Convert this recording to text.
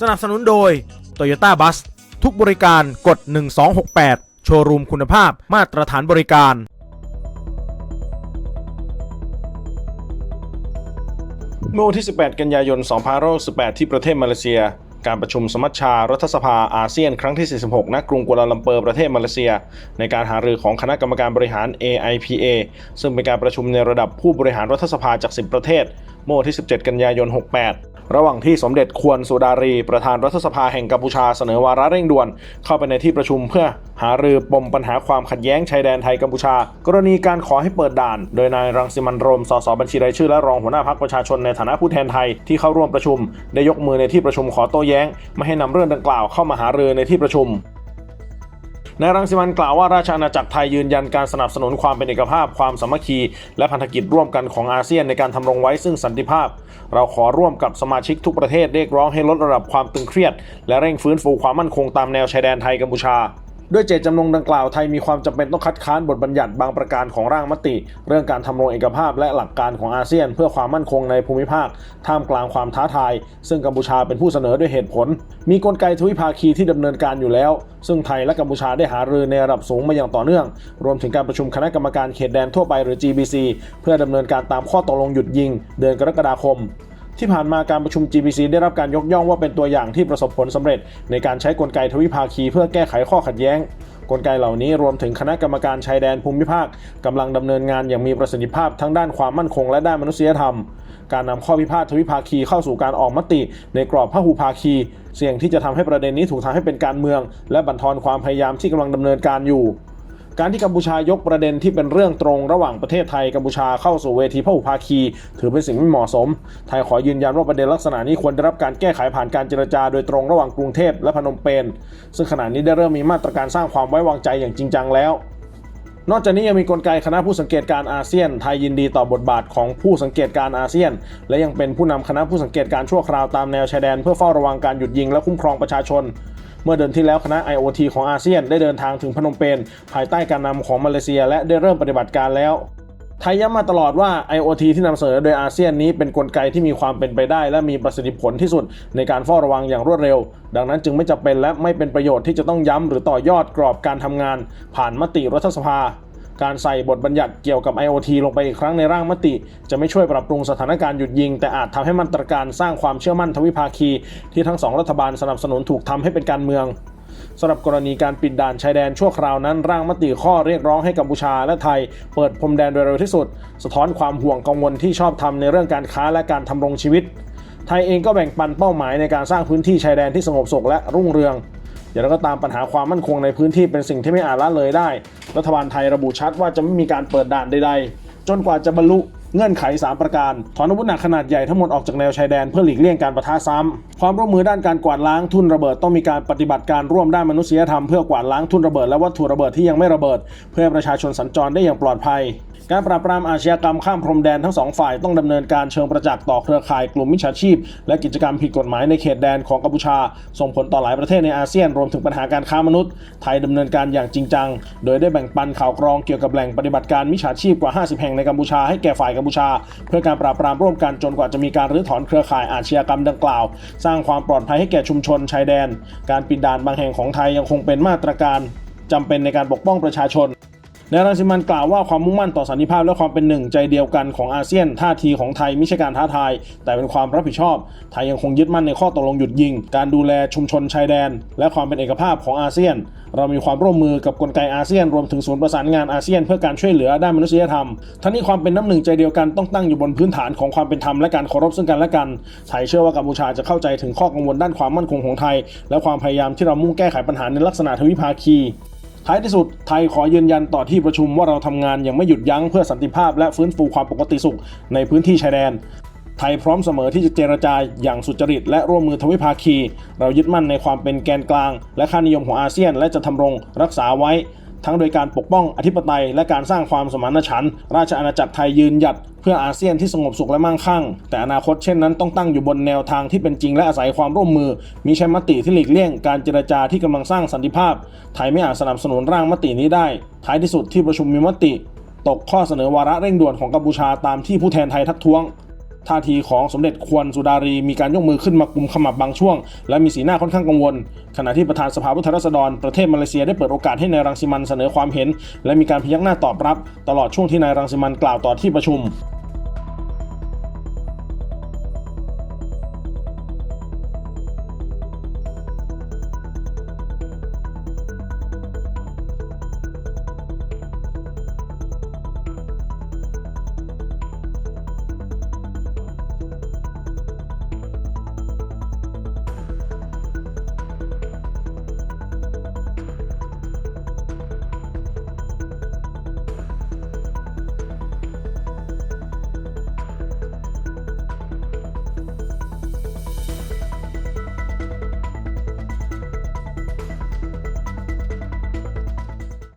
สนับสนุนโดย Toyota Bus ทุกบริการกด 1268 โชว์รูมคุณภาพมาตรฐานบริการ เมื่อวันที่ 18 กันยายน 2518 ที่ประเทศมาเลเซีย การประชุมสมัชชารัฐสภาอาเซียนครั้งที่ 46 ณ กรุงกัวลาลัมเปอร์ประเทศมาเลเซีย ในการหารือของคณะกรรมการบริหาร AIPA ซึ่งเป็นการประชุมในระดับผู้บริหารรัฐสภาจาก 10 ประเทศ เมื่อวันที่ 17 กันยายน 68 ระหว่างที่สมเด็จควรสุดารี ประธานรัฐสภาแห่งกัมพูชาเสนอวาระเร่งด่วน เข้าไปในที่ประชุมเพื่อหารือปมปัญหาความขัดแย้งชายแดนไทยกัมพูชา กรณีการขอให้เปิดด่าน โดยนายรังสิมันโรมสสบัญชีรายชื่อและรองหัวหน้าพรรคประชาชนในฐานะผู้แทนไทยที่เข้าร่วมประชุม ได้ยกมือในที่ประชุมขอโต้แย้ง ไม่ให้นำเรื่องดังกล่าวเข้ามาหารือในที่ประชุม นายรังสิมันกล่าวว่าราชอาณาจักรไทยยืนยันการสนับสนุนความเป็นเอกภาพ ความสามัคคี และพันธกิจร่วมกันของอาเซียนในการทำรงไว้ซึ่งสันติภาพ เราขอร่วมกับสมาชิกทุกประเทศเรียกร้องให้ลดระดับความตึงเครียด และเร่งฟื้นฟูความมั่นคงตามแนวชายแดนไทยกัมพูชา ด้วยเจตจำนงดังกล่าวไทยมีความจำเป็นต้องคัดค้านบทบัญญัติบางประการของร่างมติ เรื่องการทำรงเอกภาพและหลักการของอาเซียน เพื่อความมั่นคงในภูมิภาค ท่ามกลางความท้าทาย ซึ่งกัมพูชาเป็นผู้เสนอด้วยเหตุผล มีกลไกทวิภาคีที่ดำเนินการอยู่แล้ว ซึ่งไทยและกัมพูชาได้หารือในระดับสูงมาอย่างต่อเนื่อง รวมถึงการประชุมคณะกรรมการเขตแดนทั่วไปหรือ GBC เพื่อดำเนินการตามข้อตกลงหยุดยิง เดือนกรกฎาคม ที่ผ่านมาการประชุม GBC ได้รับการยกย่องว่าเป็นตัวอย่างที่ประสบผลสำเร็จ ในการใช้กลไกทวิภาคีเพื่อแก้ไขข้อขัดแย้ง กลไกเหล่านี้รวมถึงคณะกรรมการชายแดนภูมิภาคกำลังดำเนินงานอย่างมีประสิทธิภาพทั้งด้านความมั่นคงและด้านมนุษยธรรม การนำข้อพิพาททวิภาคีเข้าสู่การออกมติ ในกรอบพหุภาคี เสี่ยงที่จะทำให้ประเด็นนี้ถูกทำให้เป็นการเมือง และบั่นทอนความพยายามที่กำลังดำเนินการอยู่ การที่กัมพูชายกประเด็นที่เป็นเรื่องตรงระหว่างประเทศไทยกัมพูชาเข้าสู่เวทีพหุภาคี ถือเป็นสิ่งไม่เหมาะสม ไทยขอยืนยันว่าประเด็นลักษณะนี้ควรได้รับการแก้ไขผ่านการเจรจาโดยตรงระหว่างกรุงเทพและพนมเปญซึ่งขณะนี้ได้เริ่มมีมาตรการสร้างความไว้วางใจอย่างจริงจังแล้วนอกจากนี้ยังมีกลไกคณะผู้สังเกตการอาเซียน ไทยยินดีต่อบทบาทของผู้สังเกตการอาเซียน และยังเป็นผู้นำคณะผู้สังเกตการชั่วคราวตามแนวชายแดนเพื่อเฝ้าระวังการหยุดยิงและคุ้มครองประชาชน เมื่อเดือนที่แล้วคณะ IoT ของอาเซียนได้เดินทางถึงพนมเปญภายใต้การนำของมาเลเซีย และได้เริ่มปฏิบัติการแล้วไทยย้ำมาตลอดว่า IoT ที่นำเสนอโดยอาเซียนนี้เป็นนกลไกที่มีความเป็นไปได้ และมีประสิทธิผลที่สุดในการเฝ้าระวังอย่างรวดเร็ว ดังนั้นจึงไม่จำเป็นและไม่เป็นประโยชน์ที่จะต้องย้ำหรือต่อยอดกรอบการทำงาน ผ่านมติรัฐสภา การใส่บทบัญญัติเกี่ยวกับ IoT ลงไปอีกครั้งในร่างมติ จะไม่ช่วยปรับปรุงสถานการณ์หยุดยิง แต่อาจทำให้มาตรการสร้างความเชื่อมั่นทวิภาคี ที่ทั้งสองรัฐบาลสนับสนุนถูกทำให้เป็นการเมืองสำหรับกรณีการปิดด่านชายแดนชั่วคราวนั้น ร่างมติข้อเรียกร้องให้กัมพูชาและไทย เปิดพรมแดนโดยเร็วที่สุด สะท้อนความห่วงกังวลที่ชอบทำในเรื่องการค้าและการทำรงชีวิต ไทยเองก็แบ่งปันเป้าหมายในการสร้างพื้นที่ชายแดนที่สงบสุขและรุ่งเรือง อย่างไรก็ตามปัญหาความมั่นคงในพื้นที่เป็นสิ่งที่ไม่อาจละเลยได้ รัฐบาลไทยระบุชัดว่าจะไม่มีการเปิดด่านใดๆ จนกว่าจะบรรลุเงื่อนไข 3 ประการ ถอนอาวุธหนักขนาดใหญ่ทั้งหมดออกจากแนวชายแดนเพื่อหลีกเลี่ยงการประทะซ้ำความร่วมมือด้านการกวาดล้างทุนระเบิดต้องมีการปฏิบัติการร่วมด้านมนุษยธรรมเพื่อกวาดล้างทุนระเบิดและวัตถุระเบิดที่ยังไม่ระเบิด เพื่อประชาชนสัญจรได้อย่างปลอดภัย การปราบปรามอาชญากรรมข้ามพรมแดนทั้งสองฝ่ายต้องดำเนินการเชิงประจักษ์ต่อเครือข่ายกลุ่มมิจฉาชีพ และกิจกรรมผิดกฎหมายในเขตแดนของกัมพูชา ส่งผลต่อหลายประเทศในอาเซียนรวมถึงปัญหาการค้ามนุษย์ ไทยดำเนินการอย่างจริงจัง โดยได้แบ่งปันข่าวกรองเกี่ยวกับแหล่งปฏิบัติการมิจฉาชีพกว่า 50 แห่งในกัมพูชาให้แก่ฝ่ายกัมพูชา เพื่อการปราบปรามร่วมกันจนกว่าจะมีการรื้อถอนเครือข่ายอาชญากรรมดังกล่าว สร้างความปลอดภัยให้แก่ชุมชนชายแดน การปิดด่านบางแห่งของไทยยังคงเป็นมาตรการจำเป็นในการปกป้องประชาชน นายรังสิมันกล่าวว่าความมุ่งมั่นต่อสันติภาพและความเป็นหนึ่งใจเดียวกันของอาเซียนท่าทีของไทยไม่ใช่การท้าทาย แต่เป็นความรับผิดชอบ ไทยยังคงยึดมั่นในข้อตกลงหยุดยิง การดูแลชุมชนชายแดน และความเป็นเอกภาพของอาเซียน เรามีความร่วมมือกับกลไกอาเซียน รวมถึงศูนย์ประสานงานอาเซียน เพื่อการช่วยเหลือด้านมนุษยธรรมทั้งนี้ความเป็นน้ำหนึ่งใจเดียวกันต้องตั้งอยู่บนพื้นฐานของความเป็นธรรมและการเคารพซึ่งกันและกันไทยเชื่อว่ากัมพูชาจะเข้าใจถึงข้อกังวลด้านความมั่นคงของไทย และความพยายามที่เรามุ่งแก้ไขปัญหาในลักษณะทวิภาคี ท้ายที่สุดไทยขอยืนยันต่อที่ประชุมว่าเราทำงานอย่างไม่หยุดยั้งเพื่อสันติภาพและฟื้นฟูความปกติสุขในพื้นที่ชายแดน ไทยพร้อมเสมอที่จะเจรจาอย่างสุจริต และร่วมมือทวิภาคี เรายึดมั่นในความเป็นแกนกลาง และค่านิยมของอาเซียน และจะทำรงรักษาไว้ ทั้งโดยการปกป้องอธิปไตย และการสร้างความสมานฉันท์ราชอาณาจักรไทยยืนหยัดเพื่ออาเซียนที่สงบสุขและมั่งคั่ง แต่อนาคตเช่นนั้นต้องตั้งอยู่บนแนวทางที่เป็นจริงและอาศัยความร่วมมือ มีใช่มติที่หลีกเลี่ยงการเจรจาที่กำลังสร้างสันติภาพ ไทยไม่อาจสนับสนุนร่างมตินี้ได้ ท้ายที่สุดที่ประชุมมีมติ ตกข้อเสนอวาระเร่งด่วนของกัมพูชาตามที่ผู้แทนไทยทักท้วง ท่าทีของสมเด็จควรสุดารีมีการยกมือขึ้นมากุมขมับบางช่วง และมีสีหน้าค่อนข้างกังวล ขณะที่ประธานสภาผู้แทนราษฎรประเทศมาเลเซียได้เปิดโอกาสให้นายรังสิมันเสนอความเห็น และมีการพยักหน้าตอบรับ ตลอดช่วงที่นายรังสิมันกล่าวต่อที่ประชุม